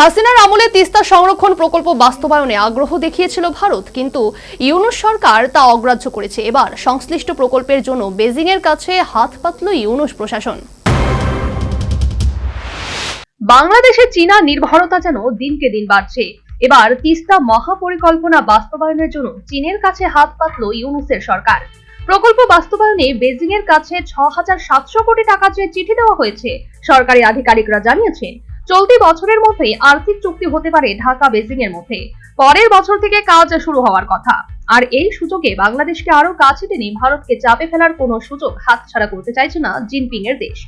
হাসিনার আমলে তিস্তা সংরক্ষণ প্রকল্প বাস্তবায়নে আগ্রহ দেখিয়েছিল ভারত, কিন্তু ইউনুস সরকার তা অগ্রাহ্য করেছে। এবার সংশ্লিষ্ট প্রকল্পের জন্য বেজিংয়ের কাছে হাত পাতল ইউনুস প্রশাসন। বাংলাদেশে চীনা নির্ভরতা যেন দিনকে দিন বাড়ছে। এবার তিস্তা মহাপরিকল্পনা বাস্তবায়নের জন্য চীনের কাছে হাত পাতল ইউনুসের সরকার। প্রকল্প বাস্তবায়নে বেজিং এর কাছে ছ হাজার সাতশো কোটি টাকা চেয়ে চিঠি দেওয়া হয়েছে, সরকারি আধিকারিকরা জানিয়েছেন চলতি বছরের মধ্যেই আর্থিক চুক্তি হতে পারে ঢাকা বেজিং এর মধ্যে। পরের বছর থেকে কাজ শুরু হওয়ার কথা। আর এই সুযোগে বাংলাদেশকে আরও কাছে টেনে ভারতকে চাপে ফেলার কোনো সুযোগ হাতছাড়া করতে চাইছে না জিনপিং এর দেশ।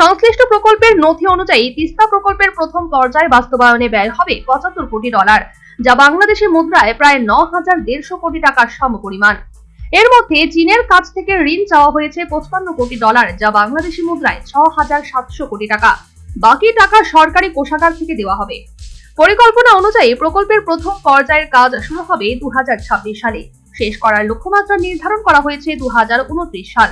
সংশ্লিষ্ট প্রকল্পের নথি অনুযায়ী তিস্তা প্রকল্পের প্রথম পর্যায়ে বাস্তবায়নে ব্যয় হবে পঁচাত্তর কোটি ডলার, যা বাংলাদেশের মুদ্রায় প্রায় ন হাজার দেড়শো কোটি টাকার সমপরিমাণ। এর মধ্যে চীনের কাছ থেকে ঋণ চাওয়া হয়েছে পঁচপান্ন কোটি ডলার, যা বাংলাদেশি মুদ্রায় ছ হাজার সাতশো কোটি টাকা। বাকি টাকা সরকারি কোষাগার থেকে দেওয়া হবে। পরিকল্পনা অনুযায়ী প্রকল্পের প্রথম পর্যায়ের কাজ শুরু হবে দু সালে। শেষ করার লক্ষ্যমাত্রা নির্ধারণ করা হয়েছে দু সাল।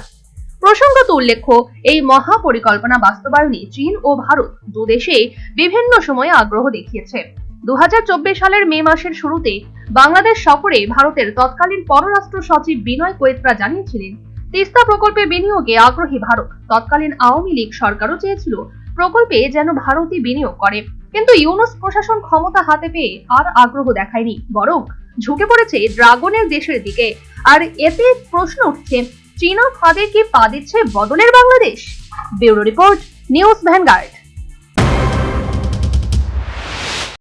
প্রসঙ্গত উল্লেখ্য, এই মহা পরিকল্পনা বাস্তবায়নে চীন ও ভারত দুদেশে বিভিন্ন সময়ে আগ্রহ দেখিয়েছে। দু হাজার চব্বিশ সালের মে মাসের শুরুতে বাংলাদেশ সফরে ভারতের তৎকালীন পররাষ্ট্র সচিব বিনয় কোয়েত্রা জানিয়েছিলেন, তিস্তা প্রকল্পে বিনিয়োগে আগ্রহী ভারত তৎকালীন আওয়ামী লীগ সরকারও চেয়েছিল প্রকল্পে যেন ভারতই বিনিয়োগ করে। কিন্তু ইউনুস প্রশাসন ক্ষমতা হাতে পেয়ে আর আগ্রহ দেখায়নি, বরং ঝুঁকে পড়েছে ড্রাগনের দেশের দিকে। আর এতে প্রশ্ন উঠছে, চীনা ফাঁদে কি পা দিচ্ছে বদলের Bangladesh? Bureau report, news Vanguard.